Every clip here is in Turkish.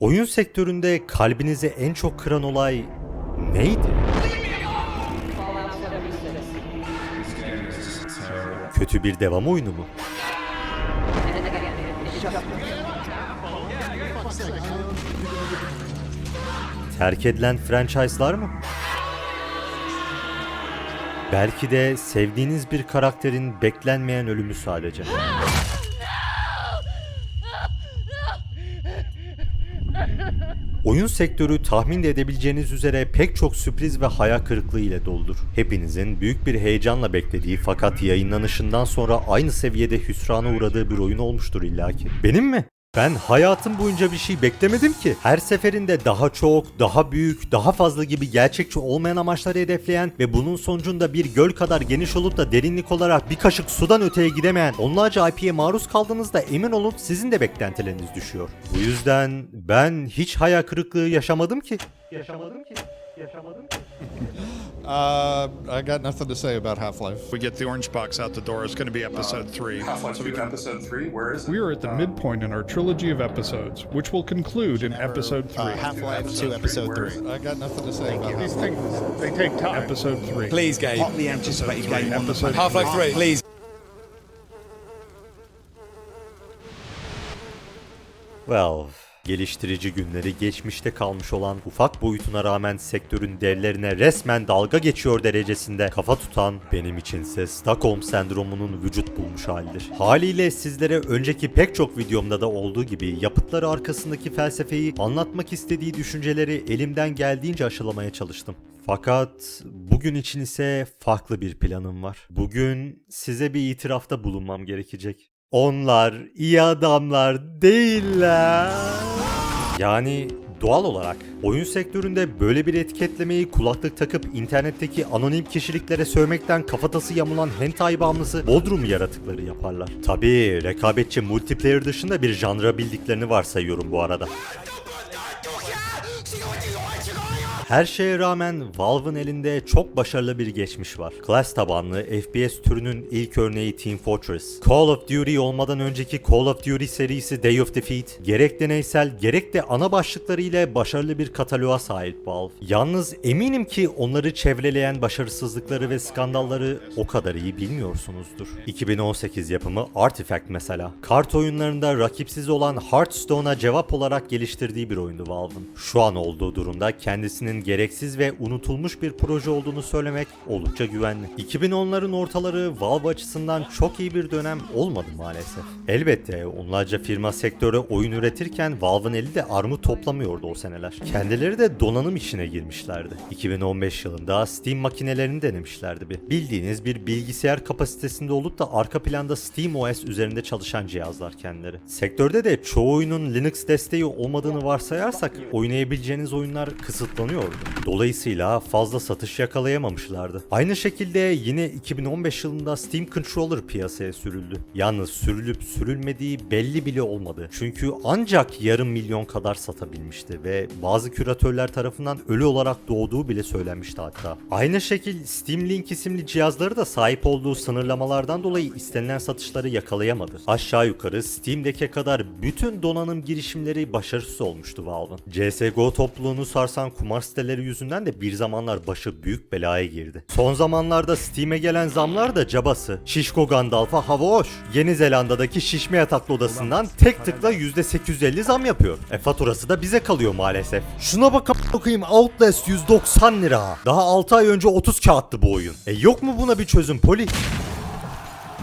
Oyun sektöründe kalbinizi en çok kıran olay neydi? Kötü bir devam oyunu mu? Terk edilen franchise'lar mı? Belki de sevdiğiniz bir karakterin beklenmeyen ölümü sadece. Oyun sektörü tahmin de edebileceğiniz üzere pek çok sürpriz ve hayal kırıklığı ile doludur. Hepinizin büyük bir heyecanla beklediği fakat yayınlanışından sonra aynı seviyede hüsrana uğradığı bir oyun olmuştur illaki. Benim mi? Ben hayatım boyunca bir şey beklemedim ki. Her seferinde daha çok, daha büyük, daha fazla gibi gerçekçi olmayan amaçları hedefleyen ve bunun sonucunda bir göl kadar geniş olup da derinlik olarak bir kaşık sudan öteye gidemeyen onlarca IP'ye maruz kaldığınızda emin olun sizin de beklentileriniz düşüyor. Bu yüzden ben hiç hayal kırıklığı yaşamadım ki. Yaşamadım ki. Yaşamadım ki. Uh, I got nothing to say about Half Life. we get the orange box out the door, it's going to be episode three. Half-Life 2 episode 3, where is it? We are at the midpoint in our trilogy of episodes, which will conclude in episode 3. Uh, Half-Life 2, Episode 3. I got nothing to say about These Half Life. things, they take time. Episode 3. Please, Gabe. Hotly anticipated game on the Episode planet. Half-Life 3. Please. Well, geliştirici günleri geçmişte kalmış olan ufak boyutuna rağmen sektörün devlerine resmen dalga geçiyor derecesinde kafa tutan benim içinse Stockholm sendromunun vücut bulmuş halidir. Haliyle sizlere önceki pek çok videomda da olduğu gibi yapıtları arkasındaki felsefeyi anlatmak istediği düşünceleri elimden geldiğince aşılamaya çalıştım. Fakat bugün için ise farklı bir planım var. Bugün size bir itirafta bulunmam gerekecek. Onlar iyi adamlar değiller. Yani doğal olarak oyun sektöründe böyle bir etiketlemeyi kulaklık takıp internetteki anonim kişiliklere sövmekten kafatası yamulan hentai bağımlısı Bodrum yaratıkları yaparlar. Tabii rekabetçi multiplayer dışında bir janra bildiklerini varsayıyorum bu arada. Her şeye rağmen Valve'ın elinde çok başarılı bir geçmiş var. Class tabanlı FPS türünün ilk örneği Team Fortress. Call of Duty olmadan önceki Call of Duty serisi Day of Defeat, gerek deneysel gerek de ana başlıkları ile başarılı bir kataloğa sahip Valve. Yalnız eminim ki onları çevreleyen başarısızlıkları ve skandalları o kadar iyi bilmiyorsunuzdur. 2018 yapımı Artifact mesela. Kart oyunlarında rakipsiz olan Hearthstone'a cevap olarak geliştirdiği bir oyundu Valve'ın. Şu an olduğu durumda kendisinin gereksiz ve unutulmuş bir proje olduğunu söylemek oldukça güvenli. 2010'ların ortaları Valve açısından çok iyi bir dönem olmadı maalesef. Elbette onlarca firma sektöre oyun üretirken Valve'ın eli de armut toplamıyordu o seneler. Kendileri de donanım işine girmişlerdi. 2015 yılında Steam makinelerini denemişlerdi bir. Bildiğiniz bir bilgisayar kapasitesinde olup da arka planda SteamOS üzerinde çalışan cihazlar kendileri. Sektörde de çoğu oyunun Linux desteği olmadığını varsayarsak oynayabileceğiniz oyunlar kısıtlanıyordu. Dolayısıyla fazla satış yakalayamamışlardı. Aynı şekilde yine 2015 yılında Steam Controller piyasaya sürüldü. Yalnız sürülüp sürülmediği belli bile olmadı. Çünkü ancak yarım milyon kadar satabilmişti ve bazı küratörler tarafından ölü olarak doğduğu bile söylenmişti hatta. Aynı şekil Steam Link isimli cihazları da sahip olduğu sınırlamalardan dolayı istenilen satışları yakalayamadı. Aşağı yukarı Steam'deki kadar bütün donanım girişimleri başarısız olmuştu Valve'ın. CSGO topluluğunu sarsan kumar yüzünden de bir zamanlar başı büyük belaya girdi. Son zamanlarda Steam'e gelen zamlar da cabası. Şişko Gandalf'a hava hoş. Yeni Zelanda'daki şişme yataklı odasından tek tıkla %850 zam yapıyor. E faturası da bize kalıyor maalesef. Şuna bak bakayım Outlast 190 lira. Daha 6 ay önce 30 kağıttı bu oyun. E yok mu buna bir çözüm Poli?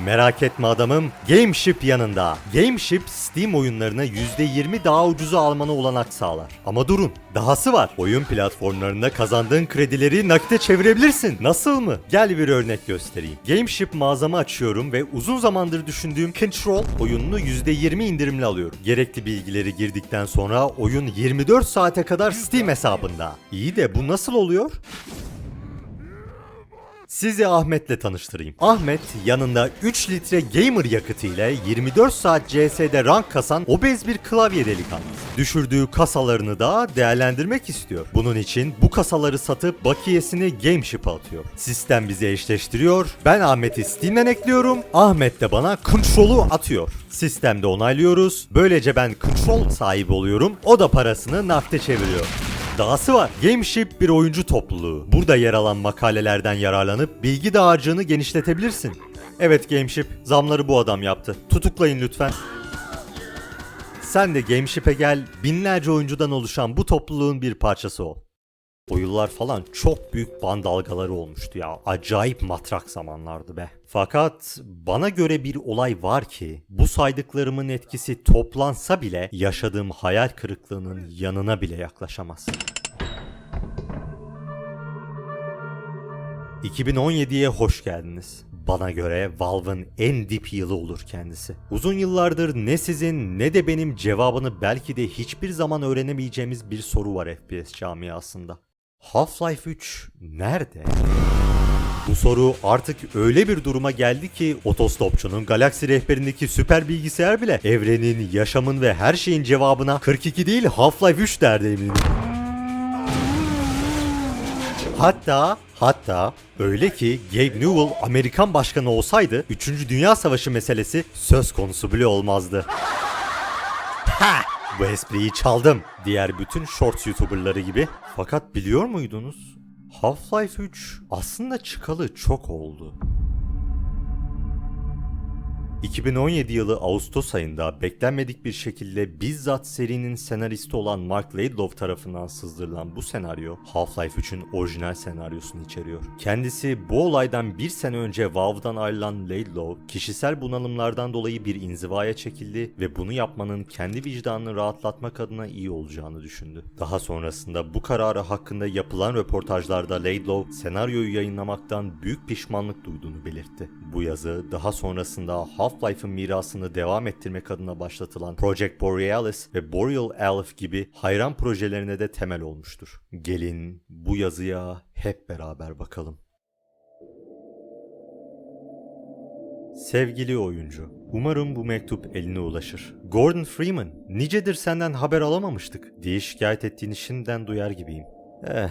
Merak etme adamım, Gameship yanında. Gameship Steam oyunlarını %20 daha ucuza almana olanak sağlar. Ama durun, dahası var. Oyun platformlarında kazandığın kredileri nakite çevirebilirsin. Nasıl mı? Gel bir örnek göstereyim. Gameship mağazamı açıyorum ve uzun zamandır düşündüğüm Control oyununu %20 indirimli alıyorum. Gerekli bilgileri girdikten sonra oyun 24 saate kadar Steam hesabında. İyi de bu nasıl oluyor? Sizi Ahmet'le tanıştırayım. Ahmet yanında 3 litre gamer yakıtı ile 24 saat CS'de rank kasan obez bir klavye delikanlısı. Düşürdüğü kasalarını da değerlendirmek istiyor. Bunun için bu kasaları satıp bakiyesini GameShip'e atıyor. Sistem bizi eşleştiriyor. Ben Ahmet'i Steam'den ekliyorum. Ahmet de bana Control'u atıyor. Sistemde onaylıyoruz. Böylece ben Control sahibi oluyorum. O da parasını nakde çeviriyor. Dahası var. Gameship bir oyuncu topluluğu. Burada yer alan makalelerden yararlanıp bilgi dağarcığını genişletebilirsin. Evet Gameship, zamları bu adam yaptı. Tutuklayın lütfen. Sen de Gameship'e gel, binlerce oyuncudan oluşan bu topluluğun bir parçası ol. O yıllar falan çok büyük ban dalgaları olmuştu ya. Acayip matrak zamanlardı be. Fakat bana göre bir olay var ki bu saydıklarımın etkisi toplansa bile yaşadığım hayal kırıklığının yanına bile yaklaşamaz. 2017'ye hoş geldiniz. Bana göre Valve'ın en dip yılı olur kendisi. Uzun yıllardır ne sizin ne de benim cevabını belki de hiçbir zaman öğrenemeyeceğimiz bir soru var FPS camiasında. Half-Life 3 nerede? Bu soru artık öyle bir duruma geldi ki otostopçunun galaksi rehberindeki süper bilgisayar bile evrenin, yaşamın ve her şeyin cevabına 42 değil Half-Life 3 derdi eminim. Hatta hatta öyle ki Gabe Newell Amerikan başkanı olsaydı 3. Dünya Savaşı meselesi söz konusu bile olmazdı. Ha! Bu espriyi çaldım. Diğer bütün shorts youtuberları gibi. Fakat biliyor muydunuz? Half-Life 3 aslında çıkalı çok oldu. 2017 yılı Ağustos ayında beklenmedik bir şekilde bizzat serinin senaristi olan Mark Laidlaw tarafından sızdırılan bu senaryo Half-Life 3'ün orijinal senaryosunu içeriyor. Kendisi bu olaydan bir sene önce Valve'dan ayrılan Laidlaw kişisel bunalımlardan dolayı bir inzivaya çekildi ve bunu yapmanın kendi vicdanını rahatlatmak adına iyi olacağını düşündü. Daha sonrasında bu kararı hakkında yapılan röportajlarda Laidlaw senaryoyu yayınlamaktan büyük pişmanlık duyduğunu belirtti. Bu yazı daha sonrasında Half-Life'ın mirasını devam ettirmek adına başlatılan Project Borealis ve Boreal Elf gibi hayran projelerine de temel olmuştur. Gelin bu yazıya hep beraber bakalım. Sevgili oyuncu, umarım bu mektup eline ulaşır. Gordon Freeman, nicedir senden haber alamamıştık diye şikayet ettiğini şimdiden duyar gibiyim. Eh,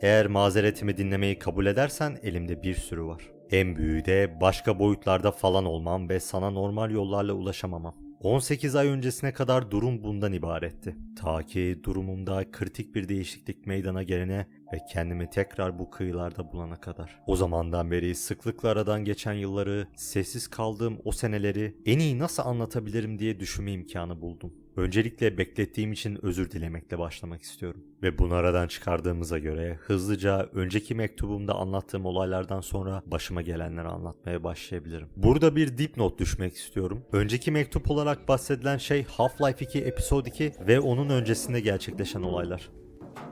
eğer mazeretimi dinlemeyi kabul edersen elimde bir sürü var. En büyüğü de başka boyutlarda falan olmam ve sana normal yollarla ulaşamamam. 18 ay öncesine kadar durum bundan ibaretti. Ta ki durumumda kritik bir değişiklik meydana gelene ve kendimi tekrar bu kıyılarda bulana kadar. O zamandan beri sıklıkla aradan geçen yılları, sessiz kaldığım o seneleri en iyi nasıl anlatabilirim diye düşünme imkanı buldum. Öncelikle beklettiğim için özür dilemekle başlamak istiyorum. Ve bunu aradan çıkardığımıza göre hızlıca önceki mektubumda anlattığım olaylardan sonra başıma gelenleri anlatmaya başlayabilirim. Burada bir dipnot düşmek istiyorum. Önceki mektup olarak bahsedilen şey Half-Life 2 Episode 2 ve onun öncesinde gerçekleşen olaylar.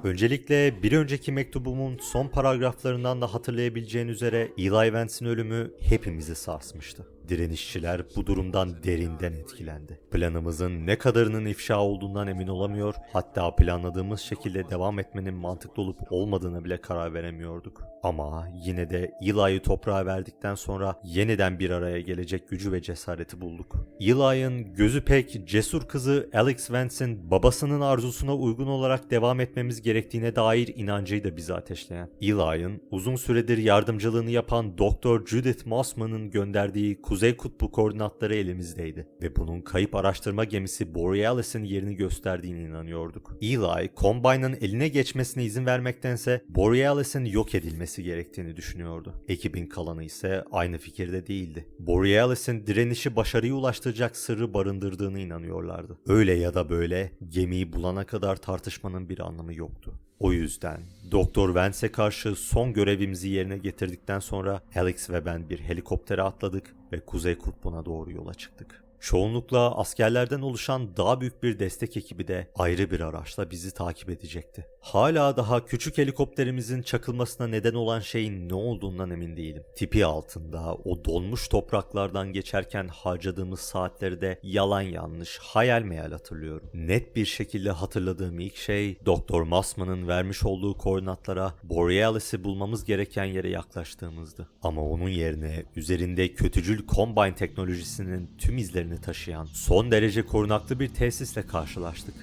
Öncelikle bir önceki mektubumun son paragraflarından da hatırlayabileceğin üzere Eli Vance'in ölümü hepimizi sarsmıştı. Direnişçiler bu durumdan derinden etkilendi. Planımızın ne kadarının ifşa olduğundan emin olamıyor, hatta planladığımız şekilde devam etmenin mantıklı olup olmadığına bile karar veremiyorduk. Ama yine de Eli'yi toprağa verdikten sonra yeniden bir araya gelecek gücü ve cesareti bulduk. Eli'nin gözü pek cesur kızı Alex Vance'in babasının arzusuna uygun olarak devam etmemiz gerektiğine dair inancıyı da bize ateşleyen. Eli'nin uzun süredir yardımcılığını yapan Doktor Judith Mossman'ın gönderdiği Kuzey Kutbu koordinatları elimizdeydi ve bunun kayıp araştırma gemisi Borealis'in yerini gösterdiğine inanıyorduk. Eli, Combine'ın eline geçmesine izin vermektense Borealis'in yok edilmesi gerektiğini düşünüyordu. Ekibin kalanı ise aynı fikirde değildi. Borealis'in direnişi başarıya ulaştıracak sırrı barındırdığını inanıyorlardı. Öyle ya da böyle gemiyi bulana kadar tartışmanın bir anlamı yoktu. O yüzden Doktor Vance'e karşı son görevimizi yerine getirdikten sonra Alex ve ben bir helikoptere atladık ve Kuzey Kutbu'na doğru yola çıktık. Çoğunlukla askerlerden oluşan daha büyük bir destek ekibi de ayrı bir araçla bizi takip edecekti. Hala daha küçük helikopterimizin çakılmasına neden olan şeyin ne olduğundan emin değilim. Tipi altında o donmuş topraklardan geçerken harcadığımız saatleri de yalan yanlış, hayal meyal hatırlıyorum. Net bir şekilde hatırladığım ilk şey Doktor Masman'ın vermiş olduğu koordinatlara Borealis'i bulmamız gereken yere yaklaştığımızdı. Ama onun yerine üzerinde kötücül Combine teknolojisinin tüm izlerini taşıyan son derece korunaklı bir tesisle karşılaştık.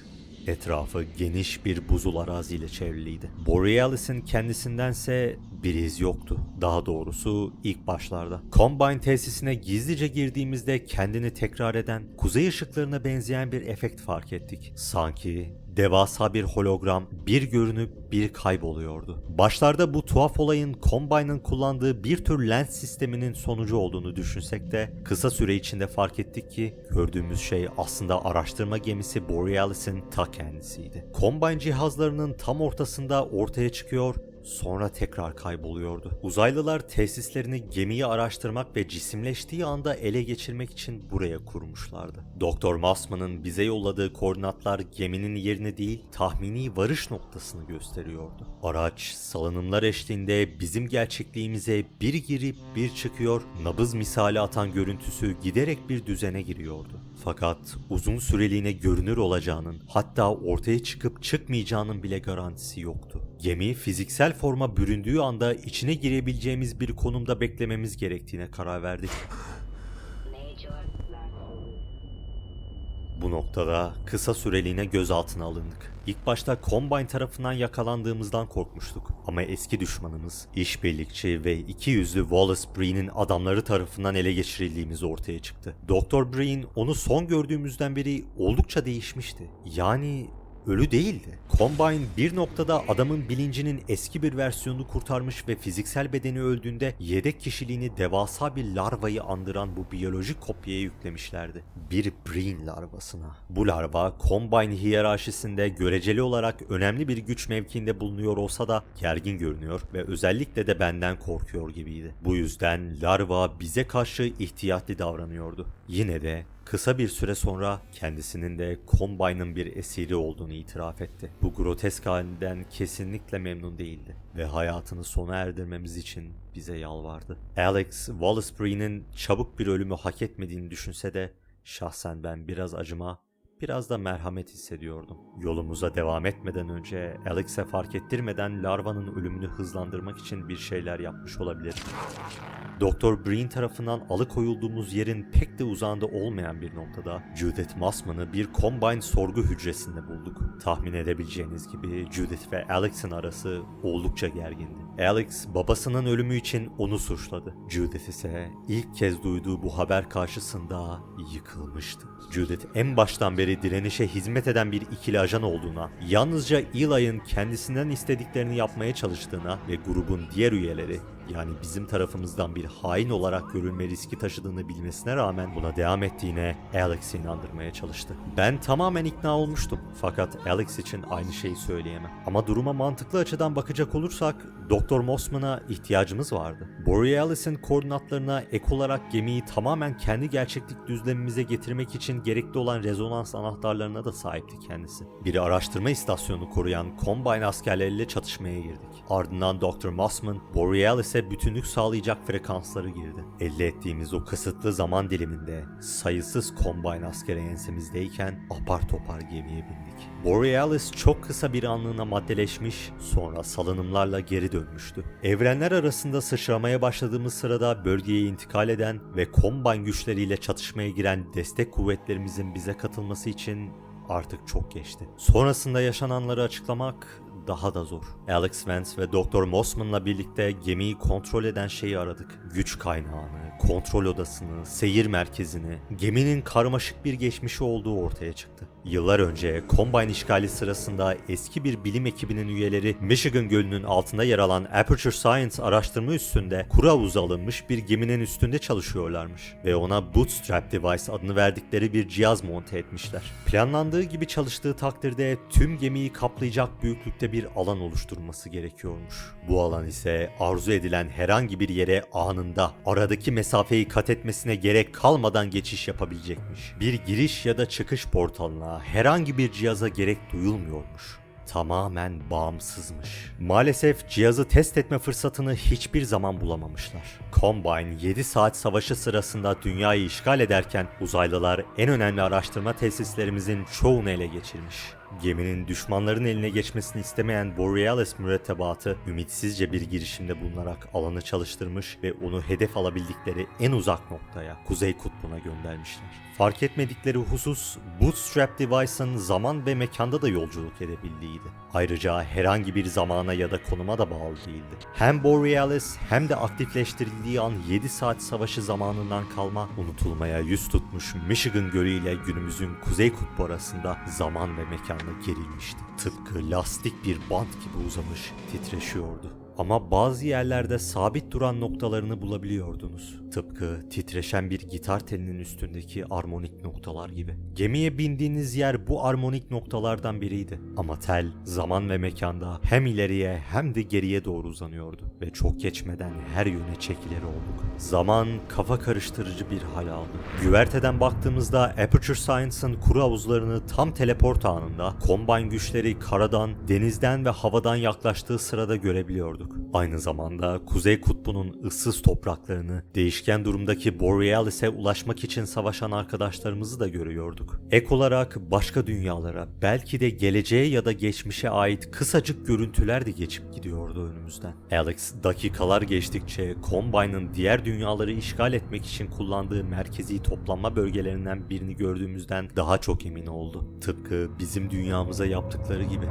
Etrafı geniş bir buzul araziyle çevriliydi. Borealis'in kendisindense bir iz yoktu. Daha doğrusu ilk başlarda. Combine tesisine gizlice girdiğimizde kendini tekrar eden, kuzey ışıklarına benzeyen bir efekt fark ettik. Sanki devasa bir hologram bir görünüp bir kayboluyordu. Başlarda bu tuhaf olayın Combine'ın kullandığı bir tür lens sisteminin sonucu olduğunu düşünsek de kısa süre içinde fark ettik ki gördüğümüz şey aslında araştırma gemisi Borealis'in ta kendisiydi. Combine cihazlarının tam ortasında ortaya çıkıyor sonra tekrar kayboluyordu. Uzaylılar tesislerini gemiyi araştırmak ve cisimleştiği anda ele geçirmek için buraya kurmuşlardı. Doktor Massman'ın bize yolladığı koordinatlar geminin yerini değil, tahmini varış noktasını gösteriyordu. Araç salınımlar eşliğinde bizim gerçekliğimize bir girip bir çıkıyor, nabız misali atan görüntüsü giderek bir düzene giriyordu. Fakat uzun süreliğine görünür olacağının, hatta ortaya çıkıp çıkmayacağının bile garantisi yoktu. Gemi fiziksel forma büründüğü anda içine girebileceğimiz bir konumda beklememiz gerektiğine karar verdik. Bu noktada kısa süreliğine gözaltına alındık. İlk başta Combine tarafından yakalandığımızdan korkmuştuk. Ama eski düşmanımız, işbirlikçi ve iki yüzlü Wallace Breen'in adamları tarafından ele geçirildiğimiz ortaya çıktı. Dr. Breen onu son gördüğümüzden beri oldukça değişmişti. Yani ölü değildi. Combine bir noktada adamın bilincinin eski bir versiyonunu kurtarmış ve fiziksel bedeni öldüğünde yedek kişiliğini devasa bir larvayı andıran bu biyolojik kopyaya yüklemişlerdi. Bir Breen larvasına. Bu larva Combine hiyerarşisinde göreceli olarak önemli bir güç mevkiinde bulunuyor olsa da gergin görünüyor ve özellikle de benden korkuyor gibiydi. Bu yüzden larva bize karşı ihtiyatlı davranıyordu. Yine de Kısa bir süre sonra kendisinin de Combine'ın bir esiri olduğunu itiraf etti. Bu grotesk halinden kesinlikle memnun değildi ve hayatını sona erdirmemiz için bize yalvardı. Alex, Wallace Breen'in çabuk bir ölümü hak etmediğini düşünse de şahsen ben biraz acıma, biraz da merhamet hissediyordum. Yolumuza devam etmeden önce Alex'e fark ettirmeden larvanın ölümünü hızlandırmak için bir şeyler yapmış olabilir. Doktor Breen tarafından alıkoyulduğumuz yerin pek de uzağında olmayan bir noktada Judith Massman'ı bir Combine sorgu hücresinde bulduk. Tahmin edebileceğiniz gibi Judith ve Alex'in arası oldukça gergindi. Alex babasının ölümü için onu suçladı. Judith ise ilk kez duyduğu bu haber karşısında yıkılmıştı. Judith en baştan beri direnişe hizmet eden bir ikili ajan olduğuna, yalnızca Eli'ın kendisinden istediklerini yapmaya çalıştığına ve grubun diğer üyeleri yani bizim tarafımızdan bir hain olarak görülme riski taşıdığını bilmesine rağmen buna devam ettiğine Alex'i inandırmaya çalıştı. Ben tamamen ikna olmuştum fakat Alex için aynı şeyi söyleyemem. Ama duruma mantıklı açıdan bakacak olursak Doktor Mossman'a ihtiyacımız vardı. Borealis'in koordinatlarına ek olarak gemiyi tamamen kendi gerçeklik düzlemimize getirmek için gerekli olan rezonans anahtarlarına da sahipti kendisi. Bir araştırma istasyonu koruyan Combine askerleriyle çatışmaya girdik. Ardından Dr. Mossman, Borealis'e bütünlük sağlayacak frekansları girdi. Elde ettiğimiz o kısıtlı zaman diliminde sayısız Combine askeri ensemizdeyken apar topar gemiye bindik. Borealis çok kısa bir anlığına maddeleşmiş, sonra salınımlarla geri dönmüştü. Evrenler arasında sıçramaya başladığımız sırada bölgeye intikal eden ve Combine güçleriyle çatışmaya giren destek kuvvetlerimizin bize katılması için artık çok geçti. Sonrasında yaşananları açıklamak daha da zor. Alex Vance ve Dr. Mossman'la birlikte gemiyi kontrol eden şeyi aradık. Güç kaynağını, kontrol odasını, seyir merkezini, geminin karmaşık bir geçmişi olduğu ortaya çıktı. Yıllar önce Combine işgali sırasında eski bir bilim ekibinin üyeleri Michigan Gölü'nün altında yer alan Aperture Science araştırma üstünde kuru havuza alınmış bir geminin üstünde çalışıyorlarmış ve ona Bootstrap Device adını verdikleri bir cihaz monte etmişler. Planlandığı gibi çalıştığı takdirde tüm gemiyi kaplayacak büyüklükte bir alan oluşturması gerekiyormuş. Bu alan ise arzu edilen herhangi bir yere anında aradaki mesafeyi kat etmesine gerek kalmadan geçiş yapabilecekmiş. Bir giriş ya da çıkış portalına herhangi bir cihaza gerek duyulmuyormuş tamamen bağımsızmış. Maalesef cihazı test etme fırsatını hiçbir zaman bulamamışlar. Combine 7 saat savaşı sırasında dünyayı işgal ederken uzaylılar en önemli araştırma tesislerimizin çoğunu ele geçirmiş. Geminin düşmanların eline geçmesini istemeyen Borealis mürettebatı ümitsizce bir girişimde bulunarak alanı çalıştırmış ve onu hedef alabildikleri en uzak noktaya, Kuzey Kutbu'na göndermişler. Fark etmedikleri husus Bootstrap Device'ın zaman ve mekanda da yolculuk edebildiğiydi. Ayrıca herhangi bir zamana ya da konuma da bağlı değildi. Hem Borealis hem de aktifleştirildiği an 7 saat savaşı zamanından kalma unutulmaya yüz tutmuş Michigan Gölü ile günümüzün Kuzey Kutbu arasında zaman ve mekanda gerilmişti. Tıpkı lastik bir bant gibi uzamış, titreşiyordu. Ama bazı yerlerde sabit duran noktalarını bulabiliyordunuz. Tıpkı titreşen bir gitar telinin üstündeki armonik noktalar gibi. Gemiye bindiğiniz yer bu armonik noktalardan biriydi. Ama tel zaman ve mekanda hem ileriye hem de geriye doğru uzanıyordu. Ve çok geçmeden her yöne çekilir olduk. Zaman kafa karıştırıcı bir hal aldı. Güverteden baktığımızda Aperture Science'ın kuru havuzlarını tam teleport anında Combine güçleri karadan, denizden ve havadan yaklaştığı sırada görebiliyorduk. Aynı zamanda Kuzey Kutbu'nun ıssız topraklarını, değişken durumdaki Borealis'e ulaşmak için savaşan arkadaşlarımızı da görüyorduk. Ek olarak başka dünyalara, belki de geleceğe ya da geçmişe ait kısacık görüntüler de geçip gidiyordu önümüzden. Alex dakikalar geçtikçe Combine'ın diğer dünyaları işgal etmek için kullandığı merkezi toplanma bölgelerinden birini gördüğümüzden daha çok emin oldu. Tıpkı bizim dünyamıza yaptıkları gibi.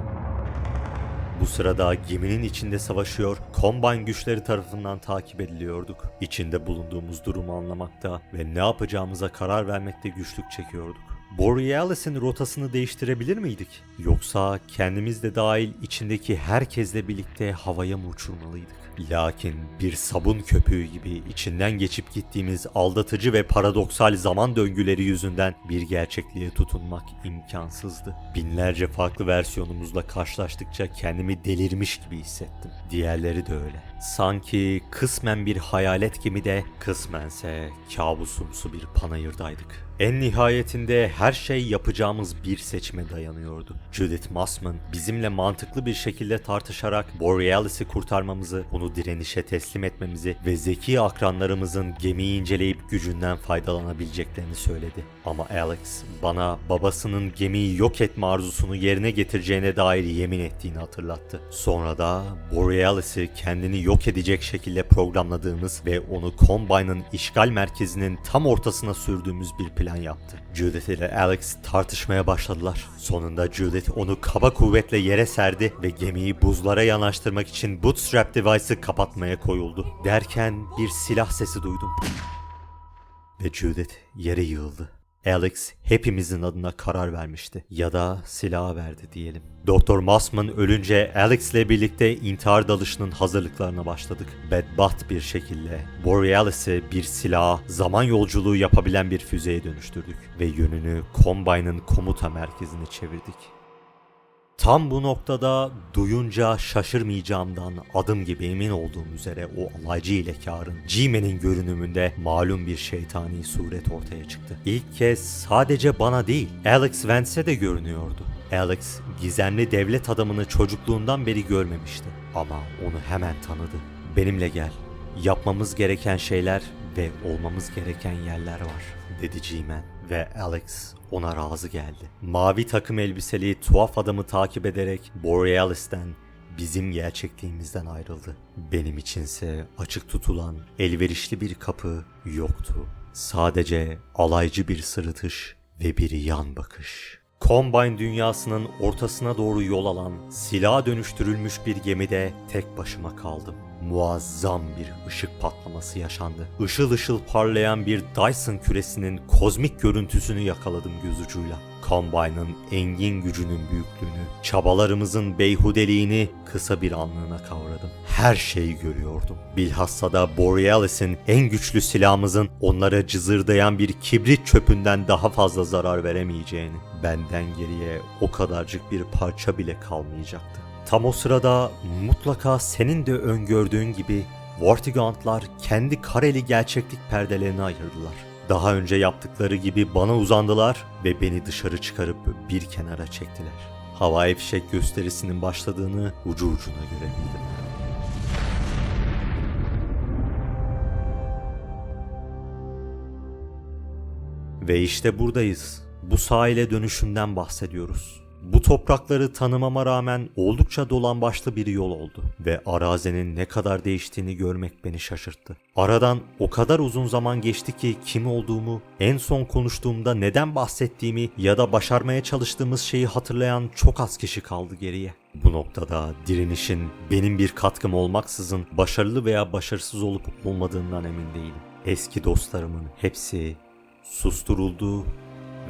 Bu sırada geminin içinde savaşıyor, Combine güçleri tarafından takip ediliyorduk. İçinde bulunduğumuz durumu anlamakta ve ne yapacağımıza karar vermekte güçlük çekiyorduk. Borealis'in rotasını değiştirebilir miydik? Yoksa kendimiz de dahil içindeki herkesle birlikte havaya mı uçurmalıydık? Lakin bir sabun köpüğü gibi içinden geçip gittiğimiz aldatıcı ve paradoksal zaman döngüleri yüzünden bir gerçekliğe tutunmak imkansızdı. Binlerce farklı versiyonumuzla karşılaştıkça kendimi delirmiş gibi hissettim. Diğerleri de öyle. Sanki kısmen bir hayalet gemide, kısmense kabusumsu bir panayırdaydık. En nihayetinde her şey yapacağımız bir seçime dayanıyordu. Judith Mossman bizimle mantıklı bir şekilde tartışarak Borealis'i kurtarmamızı, onu direnişe teslim etmemizi ve zeki akranlarımızın gemiyi inceleyip gücünden faydalanabileceklerini söyledi. Ama Alex bana babasının gemiyi yok etme arzusunu yerine getireceğine dair yemin ettiğini hatırlattı. Sonra da Borealis'i kendini yok edecek şekilde programladığımız ve onu Combine'ın işgal merkezinin tam ortasına sürdüğümüz bir plan yaptı. Judith ile Alex tartışmaya başladılar. Sonunda Judith onu kaba kuvvetle yere serdi ve gemiyi buzlara yanaştırmak için Bootstrap Device'ı kapatmaya koyuldu. Derken bir silah sesi duydum. Ve Judith yere yığıldı. Alex hepimizin adına karar vermişti. Ya da silah verdi diyelim. Doktor Mossman ölünce Alex ile birlikte intihar dalışının hazırlıklarına başladık. Bedbaht bir şekilde Borealis'i bir silaha, zaman yolculuğu yapabilen bir füzeye dönüştürdük. Ve yönünü Combine'ın komuta merkezine çevirdik. Tam bu noktada duyunca şaşırmayacağımdan adım gibi emin olduğum üzere o alaycı ilekarın G-Man'in görünümünde malum bir şeytani suret ortaya çıktı. İlk kez sadece bana değil Alex Vance'e de görünüyordu. Alex gizemli devlet adamını çocukluğundan beri görmemişti ama onu hemen tanıdı. Benimle gel. Yapmamız gereken şeyler ve olmamız gereken yerler var dedi G-Man ve Alex ona razı geldi. Mavi takım elbiseli tuhaf adamı takip ederek Borealis'ten bizim gerçekliğimizden ayrıldı. Benim içinse açık tutulan elverişli bir kapı yoktu. Sadece alaycı bir sırıtış ve bir yan bakış. Combine dünyasının ortasına doğru yol alan, silaha dönüştürülmüş bir gemide tek başıma kaldım. Muazzam bir ışık patlaması yaşandı. Işıl ışıl parlayan bir Dyson küresinin kozmik görüntüsünü yakaladım göz ucuyla. Combine'ın engin gücünün büyüklüğünü, çabalarımızın beyhudeliğini kısa bir anlığına kavradım. Her şeyi görüyordum. Bilhassa da Borealis'in en güçlü silahımızın onlara cızırdayan bir kibrit çöpünden daha fazla zarar veremeyeceğini. Benden geriye o kadarcık bir parça bile kalmayacaktı. Tam o sırada mutlaka senin de öngördüğün gibi Vortigauntlar kendi kareli gerçeklik perdelerini ayırdılar. Daha önce yaptıkları gibi bana uzandılar ve beni dışarı çıkarıp bir kenara çektiler. Havai fişek gösterisinin başladığını ucu ucuna görebildim. Ve işte buradayız. Bu sahile dönüşümden bahsediyoruz. Bu toprakları tanımama rağmen oldukça dolambaçlı bir yol oldu ve arazinin ne kadar değiştiğini görmek beni şaşırttı. Aradan o kadar uzun zaman geçti ki kim olduğumu, en son konuştuğumda neden bahsettiğimi ya da başarmaya çalıştığımız şeyi hatırlayan çok az kişi kaldı geriye. Bu noktada direnişin benim bir katkım olmaksızın başarılı veya başarısız olup olmadığından emin değilim. Eski dostlarımın hepsi susturuldu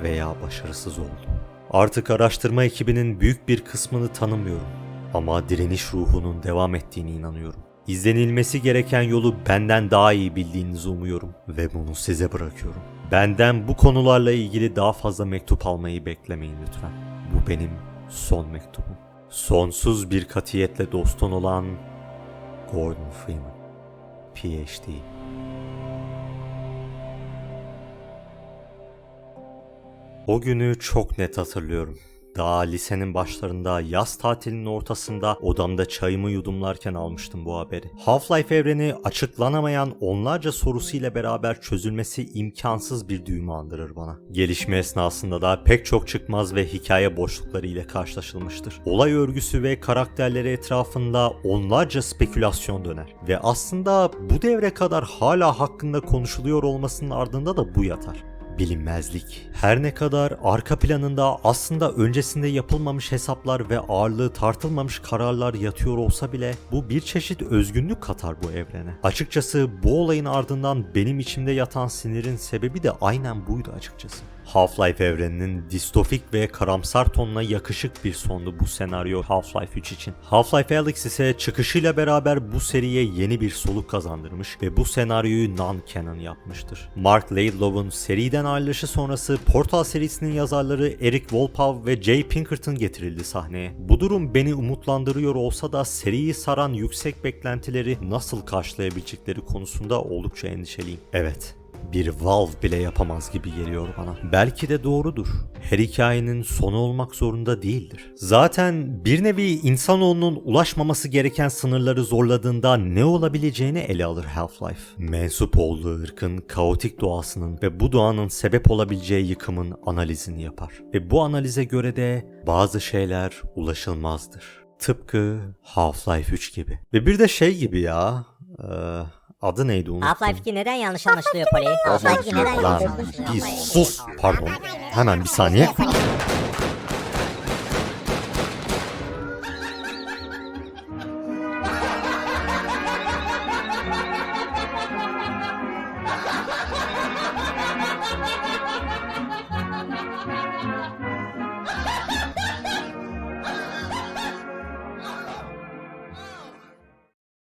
veya başarısız oldu. Artık araştırma ekibinin büyük bir kısmını tanımıyorum ama direniş ruhunun devam ettiğine inanıyorum. İzlenilmesi gereken yolu benden daha iyi bildiğinizi umuyorum ve bunu size bırakıyorum. Benden bu konularla ilgili daha fazla mektup almayı beklemeyin lütfen. Bu benim son mektubum. Sonsuz bir katiyetle dostun olan Gordon Freeman, PhD. O günü çok net hatırlıyorum. Daha lisenin başlarında yaz tatilinin ortasında odamda çayımı yudumlarken almıştım bu haberi. Half-Life evreni açıklanamayan onlarca sorusuyla beraber çözülmesi imkansız bir düğümü andırır bana. Gelişme esnasında da pek çok çıkmaz ve hikaye boşlukları ile karşılaşılmıştır. Olay örgüsü ve karakterleri etrafında onlarca spekülasyon döner. Ve aslında bu devre kadar hala hakkında konuşuluyor olmasının ardında da bu yatar bilinmezlik. Her ne kadar arka planında aslında öncesinde yapılmamış hesaplar ve ağırlığı tartılmamış kararlar yatıyor olsa bile bu bir çeşit özgünlük katar bu evrene. Açıkçası bu olayın ardından benim içimde yatan sinirin sebebi de aynen buydu açıkçası. Half-Life evreninin distofik ve karamsar tonuna yakışık bir sondu bu senaryo Half-Life 3 için. Half-Life Alyx ise çıkışıyla beraber bu seriye yeni bir soluk kazandırmış ve bu senaryoyu non-canon yapmıştır. Mark Laidlaw'un seriden ayrılışı sonrası Portal serisinin yazarları Eric Volpov ve Jay Pinkerton getirildi sahneye. Bu durum beni umutlandırıyor olsa da seriyi saran yüksek beklentileri nasıl karşılayabilecekleri konusunda oldukça endişeliyim. Evet, bir Valve bile yapamaz gibi geliyor bana. Belki de doğrudur. Her hikayenin sonu olmak zorunda değildir. Zaten bir nevi insanoğlunun ulaşmaması gereken sınırları zorladığında ne olabileceğini ele alır Half-Life. Mensup olduğu ırkın kaotik doğasının ve bu doğanın sebep olabileceği yıkımın analizini yapar. Ve bu analize göre de bazı şeyler ulaşılmazdır. Tıpkı Half-Life 3 gibi. Ve bir de şey gibi ya... eee, adı neydi unuttum. Half-Life 2 neden yanlış anlaşılıyor Poli? Half-Life 2 neden Lan yanlış anlaşılıyor? bir sus pardon. Hemen bir saniye.